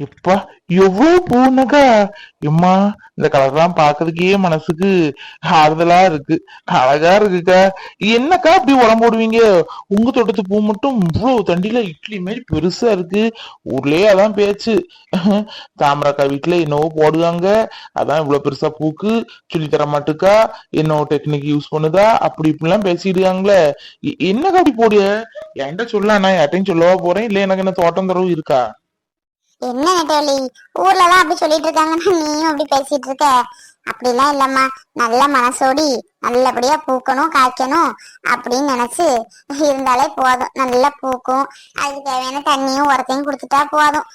எப்பா எவ்வளவு பூனக்கா? எம்மா இந்த கலர்லாம் பாக்குறதுக்கே மனசுக்கு ஆறுதலா இருக்கு. அழகா இருக்குக்கா. என்னக்கா அப்படி உடம்பு போடுவீங்க? உங்க தோட்டத்து பூ மட்டும் இவ்வளவு தண்டில இட்லி மாதிரி பெருசா இருக்கு. ஊர்லயே அதான் பேச்சு. தாமரக்கா வீட்டுல என்னவோ போடுவாங்க. அதான் இவ்வளவு பெருசா பூக்கு. சொல்லி தர மாட்டுக்கா? என்னவோ டெக்னிக் யூஸ் பண்ணுதா? அப்படி இப்படிலாம் பேசிடுறாங்களே என்னக்கா அப்படி போடிய என்கிட்ட சொல்ல நான் யார்ட்டையும் சொல்லவா போறேன்? இல்ல எனக்கு என்ன தோட்டம் தரவு இருக்கா? என்ன நெட்டவழி ஊர்ல எல்லாம் அப்படி சொல்லிட்டு இருக்காங்கன்னா நீயும் அப்படி பேசிட்டு இருக்க அப்படிலாம் இல்லம்மா. நல்ல மனசோடி நல்லபடியா பூக்கணும் காய்க்கணும் அப்படின்னு நினைச்சு இருந்தாலே போதும். நல்லா பூக்கும். அதுக்கு தேவையான தண்ணியும் உரத்தையும் கொடுத்துட்டா போதும்.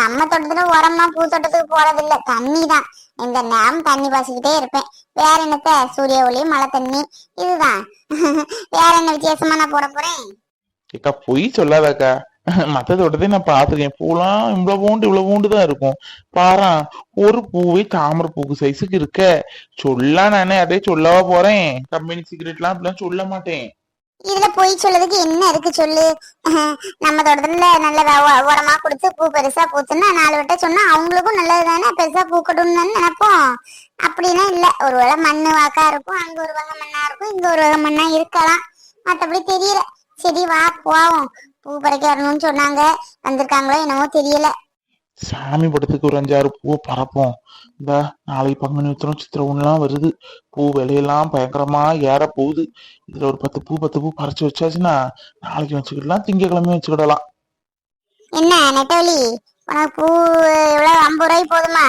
நம்ம தோட்டத்துல உரமா பூ தோட்டத்துக்கு போறது இல்ல தண்ணி தான். இந்த நேரம் தண்ணி பாசிக்கிட்டே இருப்பேன். வேற என்னத்த? சூரிய ஒளி மழை தண்ணி. இதுதான். வேற என்ன வித்தியாசமா நான் போட போறேன்? பொய் சொல்லாதக்கா. மத்த தோட்டத்தை நான் பாத்துருக்கேன் பூலாம் இவ்வளவு பூண்டு இவ்வளவு பூண்டு தான் இருக்கும். பாரா ஒரு பூவே தாமரை பூக்கு சைஸுக்கு இருக்க. சொல்ல நானே அதே சொல்லவா போறேன். கம்பெனி சீக்ரெட் எல்லாம் அப்படிலாம் சொல்ல மாட்டேன். இதுல பொய் சொல்லதுக்கு என்ன இருக்கு சொல்லு? நம்ம தோட்டத்துல நல்ல உரமா கொடுத்து பூ பெருசா பூத்துன்னா நாலு விட்ட சொன்னா அவங்களுக்கும் நல்லது தானே பெருசா பூக்கட்டும்னு தானே நினைப்போம். அப்படின்னா இல்ல. ஒரு வேளை மண்ணு வாக்கா இருக்கும். அங்க ஒரு வகை மண்ணா இருக்கும். இங்க ஒரு வகை மண்ணா இருக்கலாம். மத்தபடி தெரியல. சரி வா போவோம். பூ பறிக்க வரணும்னு சொன்னாங்க. வந்திருக்காங்களோ என்னமோ தெரியல. சாமி படத்துக்கு ஒரு அஞ்சாறு பூவை பறப்போம். இந்த நாளைக்கு பங்குனி உத்திரம் சித்திரை ஒண்ணுலாம் வருது. பூ விலையெல்லாம் பயங்கரமா ஏற போகுது. இதுல ஒரு பத்து பூ பத்து பூ பறிச்சு வச்சாச்சுன்னா நாளைக்கு வச்சுக்கிடலாம் திங்கக்கிழமையும் வச்சுக்கிடலாம். என்ன நெட்டவலி உனக்கு பூ எவ்வளவு ஐம்பது ரூபாய் போதுமா?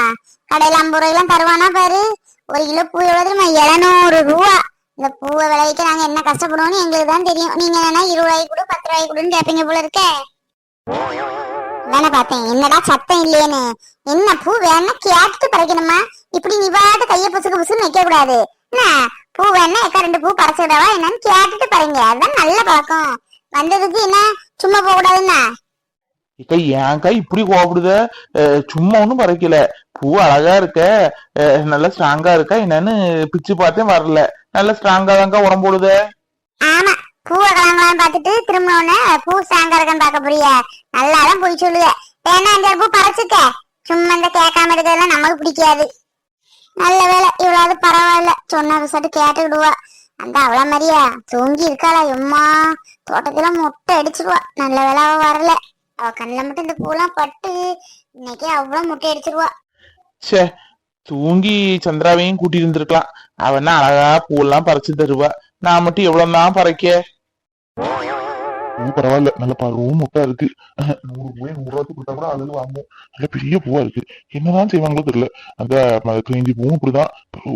கடையில ஐம்பது ரூபாய்லாம் தருவானா பாரு. ஒரு கிலோ பூ எவ்வளவு தெரியுமா? எழுநூறு ரூபா. இந்த பூவை விளைவிக்க நாங்க என்ன கஷ்டப்படுவோம்னு எங்களுக்கு தான் தெரியும். நீங்க என்ன இருபது ரூபாய்க்கு கொடு பத்து ரூபாய்க்கு கொடுன்னு கேப்பீங்க போல இருக்க. வேணா பார்த்தேன். என்னடா சத்தம் இல்லையேன்னு. என்ன பூ வேணா கேட்டுட்டு பறிக்கணுமா? இப்படி நீ பாட்டு கைய புசுக்கு புசுன்னு வைக்க கூடாது என்ன? பூ வேணா எக்கா ரெண்டு பூ பறிச்சுடவா என்னன்னு கேட்டுட்டு பாருங்க அதுதான் நல்ல பழக்கம். வந்ததுக்கு என்ன? சும்மா போக கூடாதுன்னா இக்கா ஏன்க்கா இப்படி கோபடுத சும்மா ஒண்ணும் பறைக்கல. பூ அழகா இருக்க. நல்லா ஸ்ட்ராங்கா இருக்கா? என்னன்னு பிச்சு பார்த்தேன் வரல. நல்லா ஸ்ட்ராங்கா தான்க்கா உரம் போடுத. ஆமா பூவை கலங்கலாம் பார்த்துட்டு திரும்பினோடனே பூ சாங்க இருக்கான்னு பார்க்க போறிய நல்லாதான் போய் சொல்லுவ வேணா அஞ்சாறு பூ பறிச்சுக்க? சும்மா இந்த கேட்காம இருக்கிறதெல்லாம் நமக்கு பிடிக்காது. நல்ல வேலை இவ்வளவு பரவாயில்ல. சொன்ன விசாட்டு கேட்டுக்கிடுவா அந்த அவள மாதிரியா தூங்கி இருக்காளா எம்மா? தோட்டத்துல முட்டை அடிச்சிருவா. நல்ல வேலை அவ வரல. அவ கண்ணுல மட்டும் இந்த பூலாம் பட்டு இன்னைக்கே அவ்வளவு முட்டை அடிச்சிருவா. ச்சே தூங்கி சந்திராவையும் கூட்டி இருந்திருக்கலாம் அவனா அழகா பூவெல்லாம் பறிச்சு தருவா? நான் மட்டும் எவ்வளவு தான் பறைக்க? பரவாயில்ல. நல்ல பருவம் முட்டை இருக்கு. நூறு பூவே நூறு ரூபாய்க்கு கொடுத்தா கூட அழகு வாங்குவோம். நல்ல பெரிய பூவா இருக்கு. என்னதான் செய்வாங்களோ தெரியல. அந்த கிழிஞ்சி பூவும் இப்படிதான்.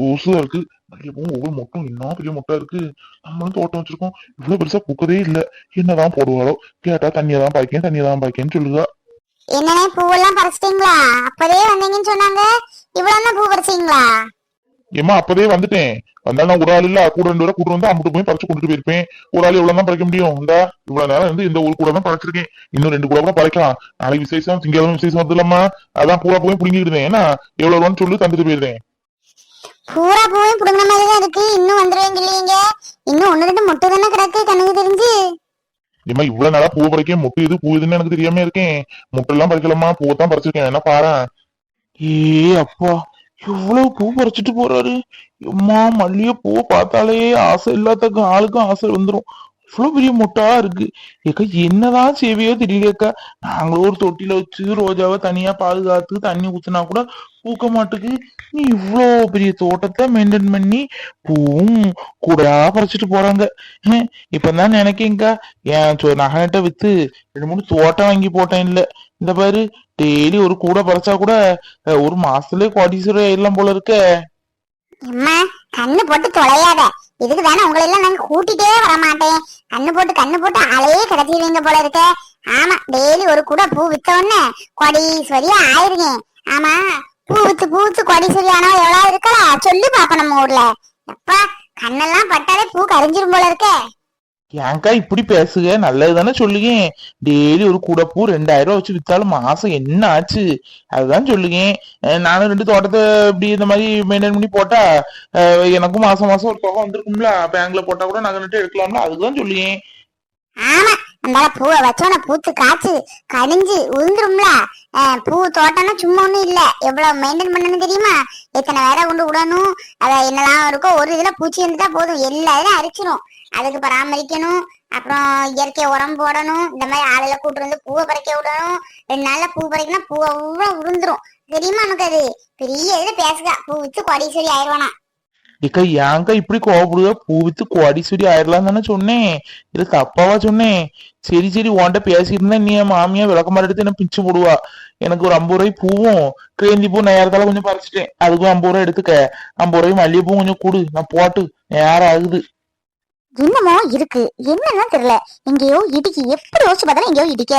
ஓசுதா இருக்கு. நிறைய பூவும் ஒவ்வொரு மொட்டும் என்ன பெரிய மொட்டை இருக்கு. நம்மளும் தோட்டம் வச்சிருக்கோம். இவ்வளவு பெருசா பூக்கதே இல்ல. என்னதான் போடுவாளோ. கேட்டா தண்ணியை தான் பாய்க்கேன் தண்ணியை தான் பாய்க்கேன்னு சொல்லுதா. என்னனே பூவெல்லாம் பறிச்சிட்டீங்களா? அப்பதே வந்தீங்கன்னு சொன்னாங்க. இவ்வளவு பூ பறிச்சீங்களா? ஏமா அப்பதே வந்துட்டேன். வந்தா நான் ஒரு ஆள் இல்ல கூட ரெண்டு பேரை கூட்டு வந்து அம்பிட்டு போய் பறிச்சு கொண்டுட்டு போயிருப்பேன். ஒரு ஆள் எவ்வளவு தான் பறிக்க முடியும்? இந்த இவ்வளவு நேரம் இருந்து இந்த ஒரு கூட தான் பறிச்சிருக்கேன் இன்னும் ரெண்டு கூட கூட பறிக்கலாம். நாளைக்கு விசேஷம் திங்கக்கிழமை விசேஷம் வருது இல்லம்மா. அதான் பூரா போய் பிடிங்கிடுவேன் ஏன்னா எவ்வளவு ரூபான்னு சொல்லி தந்துட்டு போயிருந்தேன். பூரா பூவும் புடுங்கின மாதிரி தான் இருக்கு. இன்னும் வந்துருவேன் இல்லையீங்க இன்னும் ஒண்ணு ரெண்டு முட்டை தானே கிடக்கு கண்ணுக்கு தெரிஞ்சு? ஏமா இவ்வளவு நேரம் பூ பறிக்க முட்டு இது பூ இதுன்னு எனக்கு தெரியாம இருக்கேன். முட்டை எல்லாம் பறிக்கலாமா பூவை தான் பறிச்சிருக்கேன். என்ன பாரு ஏ அப்பா. எவ்வளவு பூ பறிச்சுட்டு போறாரு? அம்மா மல்லிகை பூ பார்த்தாலே ஆசை இல்லாத ஆளுக்கும் ஆசை வந்துரும். இவ்வளவு பெரிய முட்டா இருக்கு. ஏக்கா என்னதான் செய்வையோ தெரியலக்கா நாங்களும் ஒரு தொட்டில வச்சு ரோஜாவை தனியா பாதுகாத்து தண்ணி ஊத்துனா கூட பூக்க மாட்டுக்கு. நீ இவ்வளோ பெரிய தோட்டத்தை மெயின்டைன் பண்ணி பூவும் கூடா பறிச்சிட்டு போறாங்க. ஹம், இப்பதான் நினைக்கேங்க்கா என் நகை நகை வித்து ரெண்டு மூணு தோட்டம் வாங்கி போட்டேன் இல்ல இந்த பாரு டெய்லி ஒரு கூட பறிச்சா கூட ஒரு மாசத்துலயே கோடீஸ்வரர் எல்லாம் போல இருக்க. அம்மா கண்ணு போட்டு தொலையாத. இதுக்கு தானே உங்களை எல்லாம் நாங்க கூட்டிட்டே வர மாட்டேன் கண்ணு போட்டு கண்ணு போட்டு அலையே கிடைச்சிருவீங்க போல இருக்க. ஆமா டெய்லி ஒரு கூட பூ வித்த உடனே கொடீஸ்வரியா ஆயிருங்க. ஆமா பூ வித்து பூ வித்து கொடீஸ்வரி ஆனவ எவ்வளவு இருக்கா சொல்லி பாப்போம் நம்ம ஊர்ல. எப்பா கண்ணெல்லாம் பட்டாலே பூ கரிஞ்சிரும் போல இருக்கே. ஏங்கா இப்படி பேசுக? நல்லது தானே சொல்லுங்க டெய்லி ஒரு கூட ரெண்டாயிரம் ரூபா வச்சு வித்தாலும் மாசம் என்ன ஆச்சு? அதுதான் சொல்லுங்க நானும் ரெண்டு தோட்டத்தை இப்படி இந்த மாதிரி மெயின்டைன் பண்ணி போட்டா எனக்கும் மாசம் மாசம் ஒரு தொகை வந்திருக்கும்ல. பேங்க்ல போட்டா கூட நகை நட்டு எடுக்கலாம்ல. அதுதான் சொல்லுங்க ஆமா அந்த பூவை வச்சோன்னா பூத்து காய்ச்சி கனிஞ்சு உதிர்ந்துரும்ல பூ தோட்டம்னா சும்மா ஒண்ணும் இல்ல. எவ்வளவு மெயின்டைன் பண்ணணும் தெரியுமா? எத்தனை வேற கொண்டு விடணும்? அத என்னெல்லாம் இருக்கோ ஒரு இதுல பூச்சி இருந்துட்டா போதும். எல்லா இதையும் அரிச்சிரும். அதுக்கு பராமரிக்கணும். அப்புறம் இயற்கை உரம் போடணும். இந்த மாதிரி ஆளுல கூட்டு வந்து பூவை பறிக்க விடணும். ரெண்டு நாள்ல பூ பறிக்கணும் பூ அவ்வளோ உருந்துரும் தெரியுமா நமக்கு அது? பெரிய இதுல பேசுக பூ வித்து கொடீஸ்வரி ஆயிடுவானா? இக்கா ஏங்க இப்படி கோவப்படுவ பூ வித்து கோடீஸ்வரி ஆயிடலாம் தானே சொன்னேன். இது தப்பாவா சொன்னேன். சரி சரி உன்கிட்ட பேசியிருந்தா நீ என் மாமியா விளக்கமாறு எடுத்து என்ன பிச்சு போடுவா? எனக்கு ஒரு ஐம்பது ரூபாய் பூவும் கிரேந்தி பூ நேரத்தால கொஞ்சம் பறிச்சிட்டேன். அதுக்கும் ஐம்பது ரூபாய் எடுத்துக்க. ஐம்பது ரூபாய் மல்லிகைப்பூ கொஞ்சம் கூடு. நான் போட்டு நேரம் ஆகுது. என்னமோ இருக்கு. என்னன்னு தெரியல. எங்கேயோ இடிக்கு எப்படி யோசிச்சு பார்த்தாலும் எங்கேயோ இடிக்க.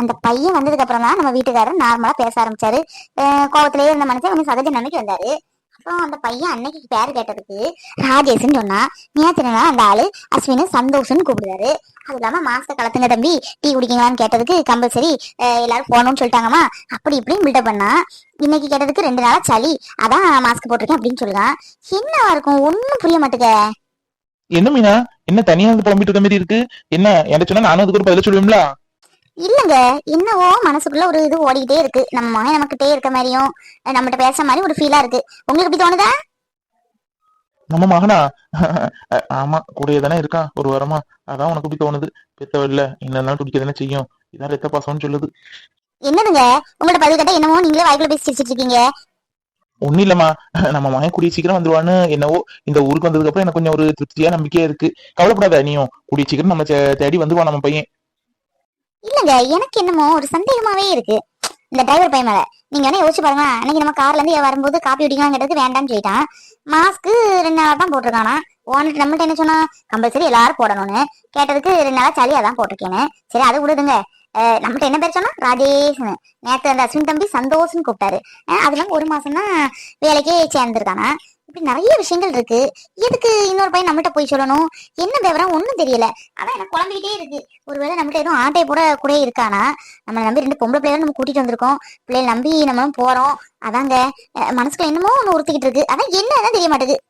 அந்த பையன் வந்ததுக்கு அப்புறம் தான் நம்ம வீட்டுக்காரர் நார்மலா பேச ஆரம்பிச்சாரு. கோபத்திலேயே இருந்த மனுஷன் கொஞ்சம் சகஜ நம்பிக்கை வந்தாரு. அப்புறம் அந்த பையன் அன்னைக்கு பேர் கேட்டதுக்கு ராஜேஷ்னு சொன்னா நேத்துனா அந்த ஆளு அஸ்வினு சந்தோஷ்னு கூப்பிடுறாரு அது இல்லாம மாச கலத்துங்க தம்பி டீ குடிக்கீங்களான்னு கேட்டதுக்கு கம்பல்சரி எல்லாரும் போகணும்னு சொல்லிட்டாங்கம்மா. அப்படி இப்படின்னு பில்டப் பண்ணா இன்னைக்கு கேட்டதுக்கு ரெண்டு நாளா சளி. அதான் மாஸ்க் போட்டிருக்கேன் அப்படின்னு சொல்லுவான் என்னவா இருக்கும்? ஒன்னும் புரிய மாட்டேங்க என்ன மீனா? என்ன தனியா வந்து புலம்பிட்டு இருக்க மாதிரி இருக்கு? என்ன என்ன சொன்னா நானும் அதுக்கு ஒரு பதில சொல்லுவேன்ல இல்லங்க. என்னவோ மனசுக்குள்ள ஒரு இது ஓடிக்கிட்டே இருக்கு. நம்ம மகன் நமக்கிட்டே இருக்க மாதிரியும் நம்மகிட்ட பேசுற மாதிரி ஒரு ஃபீலா இருக்கு. உங்களுக்கு எப்படி தோணுதா? நம்ம மகனா? ஆமா கூடயே தானே இருக்கான் ஒரு வாரமா. அதான் உனக்கு இப்படி தோணுது. பெத்தவல்ல என்ன துடிக்க தானே செய்யும். இதான் ரத்த பாசம்னு சொல்லுது. என்னதுங்க? உங்கள்ட்ட பதில் கேட்டா என்னமோ நீங்களே வாய்க்குள்ள பேசி சிரிச்சிட்டு இருக்கீங்க. ஒண்ணும் இல்லம்மா. நம்ம மகன் கூடிய சீக்கிரம் வந்துருவான்னு என்னவோ இந்த ஊருக்கு வந்ததுக்கு அப்புறம் எனக்கு கொஞ்சம் ஒரு திருப்தியா நம்பிக்கையா இருக்கு. கவலைப்படாத நீயும் கூடிய சீக்கிரம் நம்ம தேடி வந்துருவான் நம்ம பையன். இல்லங்க எனக்கு என்னமோ ஒரு சந்தேகமாவே இருக்கு. இந்த டிரைவர் பையன் மேல. நீங்க என்ன யோசிச்சு பாருங்க. அன்னைக்கு நம்ம கார்ல இருந்து வரும்போது காப்பி குடிக்கலாம் வேண்டாம்னு சொல்லிட்டான். மாஸ்க்கு ரெண்டு நாளா தான் போட்டிருக்கானா? ஓனர் நம்மள்ட்ட என்ன சொன்னா கம்பல்சரி எல்லாரும் போடணும்னு. கேட்டதுக்கு ரெண்டு நாளா சளியா அதான் போட்டிருக்கேன்னு. சரி அது விடுதுங்க. நம்மகிட்ட என்ன பேர் சொன்னா? ராஜேஷ்னு. நேற்று அந்த அஸ்வின் தம்பி சந்தோஷ்னு கூப்பிட்டாரு. அது இல்லாமல் ஒரு மாசம் தான் வேலைக்கே சேர்ந்துருக்கானா? இப்படி நிறைய விஷயங்கள் இருக்கு. எதுக்கு இன்னொரு பையன் நம்மகிட்ட போய் சொல்லணும்? என்ன விவரம்? ஒன்றும் தெரியல. அதான் எனக்கு குழம்பிக்கிட்டே இருக்கு. ஒருவேளை நம்மகிட்ட எதுவும் ஆட்டை போட கூட இருக்கானா? நம்ம நம்பி ரெண்டு பொம்பளை பிள்ளைகளும் நம்ம கூட்டிட்டு வந்திருக்கோம். பிள்ளைகளை நம்பி நம்மளும் போறோம். அதாங்க. மனசுக்குள்ள என்னமோ ஒன்று உறுத்திக்கிட்டு இருக்கு. அதான் என்னதான் தெரிய மாட்டேங்குது.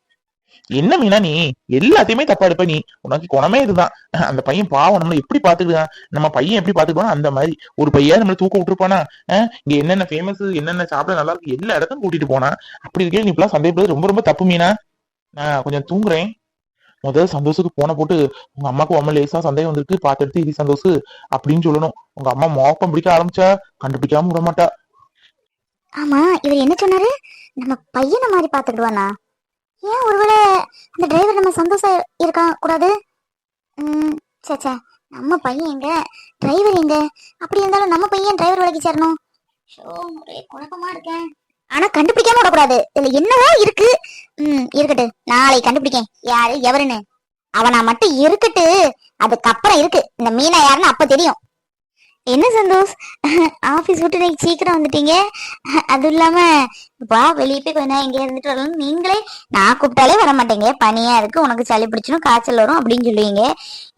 என்ன மீனா நீ? எல்லாத்தையுமே தப்பா எடுப்ப நீ. உனக்கு குணமே இதுதான். அந்த பையன் பாவம் நம்மள எப்படி பாத்துக்கிட்டான் நம்ம பையன் எப்படி பாத்துக்குவான் அந்த மாதிரி. ஒரு பையன் நம்மள தூக்க விட்டுருப்பானா? இங்க என்னென்ன ஃபேமஸ் என்னென்ன சாப்பிட நல்லா இருக்கு? எல்லா இடத்துக்கும் கூட்டிட்டு போனா. அப்படி இருக்கே நீ இப்பெல்லாம் சந்தேகப்படுறது ரொம்ப ரொம்ப தப்பு மீனா. நான் கொஞ்சம் தூங்குறேன். முதல்ல சந்தோஷத்துக்கு போன போட்டு உங்க அம்மாக்கு உண்மை லேசா சந்தேகம் வந்துருக்கு. பாத்துட்டு இது சந்தோஷ் அப்படின்னு சொல்லணும். உங்க அம்மா மோப்பம் பிடிக்க ஆரம்பிச்சா கண்டுபிடிக்காம விட மாட்டா. ஆமா இவர் என்ன சொன்னாரு? நம்ம பையனை மாதிரி பாத்துக்கிடுவானா ஏன் ஒருவேளை அந்த டிரைவர் நம்ம சந்தோஷம் இருக்க கூடாது ம் சே நம்ம பையன் எங்க? டிரைவர் எங்க? அப்படி இருந்தாலும் நம்ம பையன் டிரைவர் வேலைக்கு சேரணும்? ஷோ ஒரே குழப்பமா இருக்கேன். ஆனா கண்டுபிடிக்காம விடக்கூடாது. இதுல என்னவோ இருக்கு. ம் இருக்கட்டு. நாளை கண்டுபிடிக்கேன். யாரு எவருன்னு? அவனா மட்டும் இருக்கட்டு. அதுக்கப்புறம் இருக்கு. இந்த மீனா யாருன்னு அப்ப தெரியும். என்ன சந்தோஷ்? ஆஃபீஸ் விட்டு இன்னைக்கு சீக்கிரம் வந்துட்டீங்க. அதுவும் இல்லாம வா வெளியே போய் கொஞ்ச நேரம் இங்கே இருந்துட்டு வரலாம். நீங்களே நான் கூப்பிட்டாலே வர மாட்டேங்க பனியா இருக்கு உனக்கு சளி பிடிச்சிடும் காய்ச்சல் வரும் அப்படின்னு சொல்லுவீங்க.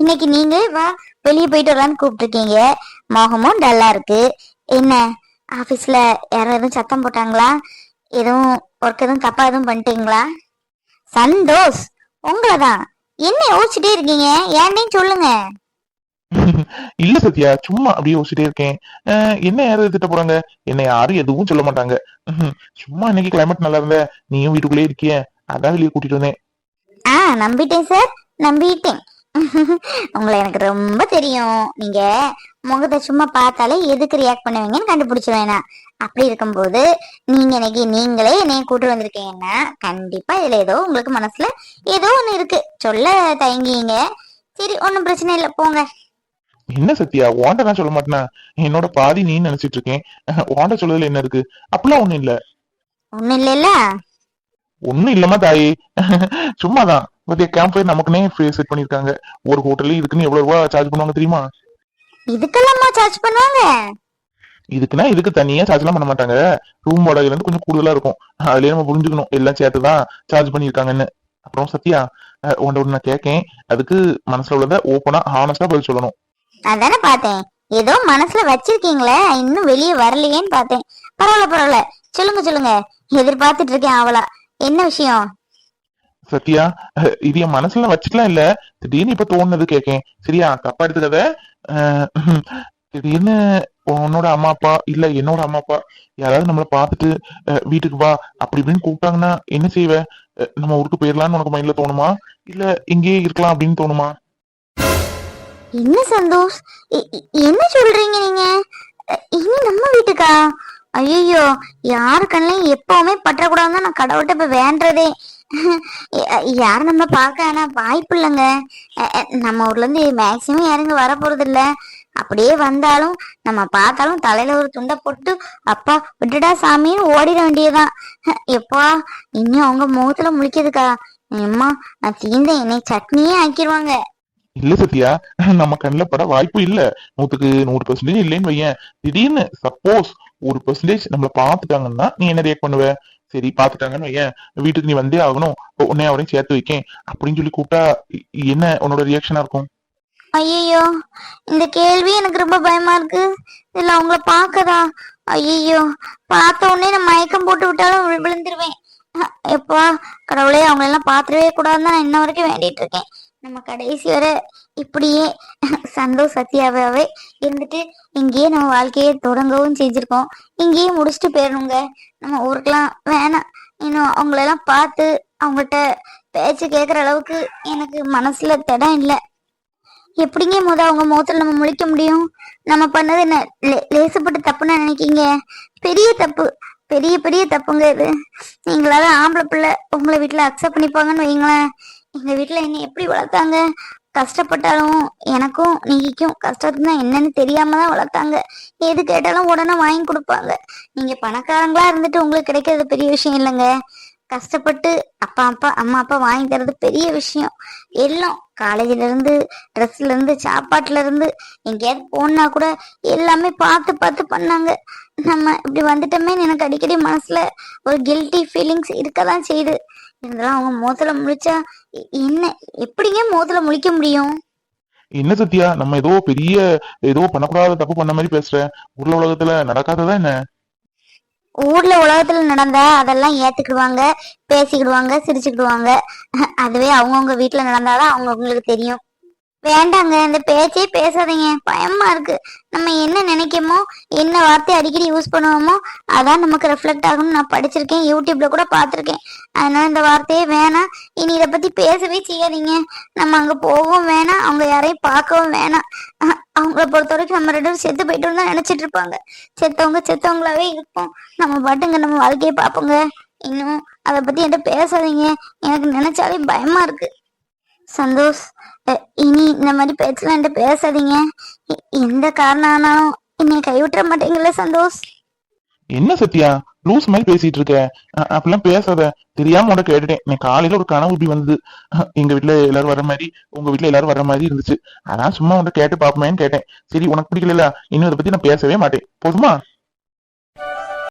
இன்னைக்கு நீங்களே வா வெளியே போயிட்டு வரலான்னு கூப்பிட்டுருக்கீங்க. மோகமும் டல்லா இருக்கு. என்ன ஆஃபீஸில் யாரும் எதுவும் சத்தம் போட்டாங்களா? எதுவும் ஒர்க் எதுவும் தப்பா எதுவும் பண்ணிட்டீங்களா? சந்தோஷ் உங்களதான். என்ன யோசிச்சுட்டே இருக்கீங்க? ஏன்னு சொல்லுங்க. இல்ல சத்யா சும்மா அப்படியே யோசிச்சுட்டே இருக்கேன். என்ன யாரும் திட்ட போறாங்க? என்ன யாரும் எதுவும் சொல்ல மாட்டாங்க. சும்மா இன்னைக்கு கிளைமேட் நல்லா இருந்த நீயும் வீட்டுக்குள்ளே இருக்கிய. அதான் வெளியே கூட்டிட்டு வந்தேன். ஆ நம்பிட்டேன் சார் நம்பிட்டேன். உங்களை எனக்கு ரொம்ப தெரியும். நீங்க முகத்தை சும்மா பார்த்தாலே எதுக்கு ரியாக்ட் பண்ணுவீங்கன்னு கண்டுபிடிச்சிருவேன் நான். அப்படி இருக்கும்போது நீங்க இன்னைக்கு நீங்களே என்னைய கூட்டு வந்திருக்கீங்கன்னா கண்டிப்பா இதுல ஏதோ உங்களுக்கு மனசுல ஏதோ ஒண்ணு இருக்கு. சொல்ல தயங்கிங்க. சரி ஒன்றும் பிரச்சனை இல்லை. போங்க. என்ன சத்யா வாண்ட நான் சொல்ல மாட்டேனா? என்னோட பாதி நீ நினைச்சிட்டு இருக்கேன். வாண்ட சொல்றதுல என்ன இருக்கு? அப்படிலாம் ஒண்ணும் இல்ல. ஒண்ணும் இல்லைல்ல? ஒண்ணும் இல்லம்மா தாயே. சும்மாதான். பத்தியா கேம்ப் ஃபயர் நமக்குனே செட் பண்ணிருக்காங்க ஒரு ஹோட்டல்ல இதுக்குன்னு எவ்வளவு ரூபா சார்ஜ் பண்ணுவாங்க தெரியுமா? இதுக்கெல்லாமா சார்ஜ் பண்ணுவாங்க? இதுக்குன்னா இதுக்கு தனியா சார்ஜ் எல்லாம் பண்ண மாட்டாங்க. ரூம் வாடகைல இருந்து கொஞ்சம் கூடுதலா இருக்கும். அதுலயே நம்ம புரிஞ்சுக்கணும். எல்லாம் சேர்த்துதான் சார்ஜ் பண்ணிருக்காங்கன்னு அப்புறம் சத்யா உன்கிட்ட ஒண்ணு நான் கேட்கேன். அதுக்கு மனசுல உள்ளத ஓப்பனா ஹானஸ்டா பதில் சொல்லணும். அதானே பார்த்தேன். ஏதோ மனசுல வச்சிருக்கீங்களே இன்னும் வெளியே வரலையேன்னு பார்த்தேன். பரவாயில்ல பரவாயில்ல. சொல்லுங்க சொல்லுங்க. எதிர்பார்த்துட்டு இருக்கேன் அவளா. என்ன விஷயம்? சத்யா அஹ், இது என் மனசுல வச்சுக்கலாம் இல்ல? திடீர்னு இப்ப தோணுது கேக்கேன். சரியா தப்பா எடுத்துக்கத. திடீர்னு உன்னோட அம்மா அப்பா இல்ல என்னோட அம்மா அப்பா யாராவது நம்மள பாத்துட்டு அஹ், வீட்டுக்கு வா அப்படி இப்படின்னு கூப்பிட்டாங்கன்னா என்ன செய்வ? நம்ம ஊருக்கு போயிடலாம்னு உனக்கு மைண்ட்ல தோணுமா? இல்ல இங்கேயே இருக்கலாம் அப்படின்னு தோணுமா? என்ன சந்தோஷ்? இ- என்ன சொல்றீங்க நீங்க? இனி நம்ம வீட்டுக்கா? ஐயோ யாரு கண்ணையும் எப்பவுமே பற்றக்கூடாதுன்னு நான் கடவுள்கிட்ட இப்ப வேண்டதே யாரும் நம்ம பார்க்க ஆனா வாய்ப்பு இல்லைங்க. நம்ம ஊர்ல இருந்து மேக்சிமம் யாருங்க வர போறது இல்ல அப்படியே வந்தாலும் நம்ம பார்த்தாலும் தலையில ஒரு துண்டை போட்டு அப்பா விட்டுடா சாமின்னு ஓடிட வேண்டியதுதான். எப்பா இன்னும் அவங்க முகத்துல முழிக்கிறதுக்கா? அம்மா நான் தீந்த என்னை சட்னியே ஆக்கிடுவாங்க இல்ல சத்யா நம்ம கண்ணுல பட வாய்ப்பு இல்ல. நூத்துக்கு நூறு பெர்சன்டேஜ் இல்லைன்னு வையேன். திடீர்னு சப்போஸ் ஒரு பெர்சன்டேஜ் நம்மள பாத்துட்டாங்கன்னா நீ என்ன ரியாக்ட் பண்ணுவ? சரி பாத்துட்டாங்கன்னு வையேன். வீட்டுக்கு நீ வந்தே ஆகணும். இப்போ உன்னை அவரையும் சேர்த்து வைக்கேன். அப்படின்னு சொல்லி கூப்பிட்டா என்ன உன்னோட ரியாக்ஷனா இருக்கும்? ஐயோ இந்த கேள்வி எனக்கு ரொம்ப பயமா இருக்கு. இதுல அவங்கள பாக்கதா ஐயோ பார்த்த உடனே நான் மயக்கம் போட்டு விட்டாலும் விழுந்துருவேன். எப்பா கடவுளே அவங்க எல்லாம் பாத்துடவே கூடாதுன்னு நான் இன்ன வரைக்கும் வேண்டிட்டு இருக்கேன். நம்ம கடைசி வரை இப்படியே சந்தோஷ் சத்யாவே இருந்துட்டு இங்கேயே நம்ம வாழ்க்கையை தொடங்கவும் செஞ்சிருக்கோம். இங்கேயே முடிச்சுட்டு போயிடணுங்க. நம்ம ஊருக்கெல்லாம் வேணாம். இன்னும் அவங்களெல்லாம் பார்த்து அவங்கள்ட்ட பேச்சு கேட்குற அளவுக்கு எனக்கு மனசுல திடம் இல்லை. எப்படிங்க முத அவங்க முகத்தில் நம்ம முழிக்க முடியும்? நம்ம பண்ணது என்ன? லே- லேசுப்பட்டு தப்புன்னு நினைக்கிங்க? பெரிய தப்பு. பெரிய பெரிய தப்புங்க இது. நீங்களாவது ஆம்பளை பிள்ளை உங்களை வீட்டில் அக்செப்ட் பண்ணிப்பாங்கன்னு வைங்களேன் எங்க வீட்டுல என்ன எப்படி வளர்த்தாங்க? கஷ்டப்பட்டாலும் எனக்கும் நீக்கும் கஷ்டத்துனா என்னன்னு தெரியாம தான் வளர்த்தாங்க. எது கேட்டாலும் உடனே வாங்கி கொடுப்பாங்க. நீங்க பணக்காரங்களா இருந்துட்டு உங்களுக்கு கிடைக்கிறது பெரிய விஷயம் இல்லைங்க. கஷ்டப்பட்டு அப்பா அப்பா அம்மா அப்பா வாங்கி தரது பெரிய விஷயம். எல்லாம் காலேஜ்ல இருந்து ட்ரெஸ்ல இருந்து சாப்பாட்டுல இருந்து எங்கேயாவது போனா கூட எல்லாமே பார்த்து பார்த்து பண்ணாங்க. நம்ம இப்படி வந்துட்டோமே எனக்கு அடிக்கடி மனசுல ஒரு கில்ட்டி ஃபீலிங்ஸ் இருக்கதான் செய்யுது. இருந்தாலும் அவங்க முகத்துல முழிச்சா எ- என்ன எப்படிங்க முகத்துல முழிக்க முடியும்? என்ன சத்யா நம்ம ஏதோ பெரிய ஏதோ பண்ணக்கூடாத தப்பு பண்ண மாதிரி பேசுற. ஊர்ல உலகத்துல நடக்காததா என்ன? ஊர்ல உலகத்துல நடந்தா அதெல்லாம் ஏத்துக்கிடுவாங்க பேசிக்கிடுவாங்க சிரிச்சுக்கிடுவாங்க. அதுவே அவங்கவுங்க வீட்டுல நடந்தாதான் அவங்கவுங்களுக்கு தெரியும். வேண்டாங்க இந்த பேச்சே பேசாதீங்க. பயமா இருக்கு. நம்ம என்ன நினைக்கமோ என்ன வார்த்தை அடிக்கடி யூஸ் பண்ணுவோமோ அதான் நமக்கு ரெஃப்ளெக்ட் ஆகும்னு நான் படிச்சிருக்கேன் யூடியூப்ல கூட பார்த்துருக்கேன். அதனால இந்த வார்த்தையே வேணாம். இனி இதை பத்தி பேசவே செய்யாதீங்க. நம்ம அங்க போகவும் வேணாம் அவங்க யாரையும் பார்க்கவும் வேணாம். அவங்கள பொறுத்த வரைக்கும் நம்ம ரெண்டு செத்து போயிட்டு தான் நினைச்சிட்டு இருப்பாங்க. செத்தவங்க செத்தவங்களாவே இருப்போம். நம்ம பாட்டுங்க நம்ம வாழ்க்கையை பார்ப்போங்க. இன்னும் அதை பத்தி என்கிட்ட பேசாதீங்க. எனக்கு நினைச்சாலே பயமா இருக்கு. சந்தோஷ் இனி இந்த மாதிரி பேச்செல்லாம் என்கிட்ட பேசாதீங்க. எந்த காரணம் ஆனாலும் என்னை கைவிட்டுற மாட்டீங்கல்ல சந்தோஷ்? என்ன சத்யா லூஸ் மாதிரி பேசிட்டு இருக்க? அ- அப்படிலாம் பேசாத. தெரியாம உட கேட்டுட்டேன். காலையில ஒரு கனவு இப்படி வந்தது. எங்க வீட்டுல எல்லாரும் வர மாதிரி உங்க வீட்டுல எல்லாரும் வர மாதிரி இருந்துச்சு. அதான் சும்மா உன்கிட்ட கேட்டு பாப்போமேன்னு கேட்டேன். சரி உனக்கு பிடிக்கல இன்னும் இதை பத்தி நான் பேசவே மாட்டேன். போதுமா?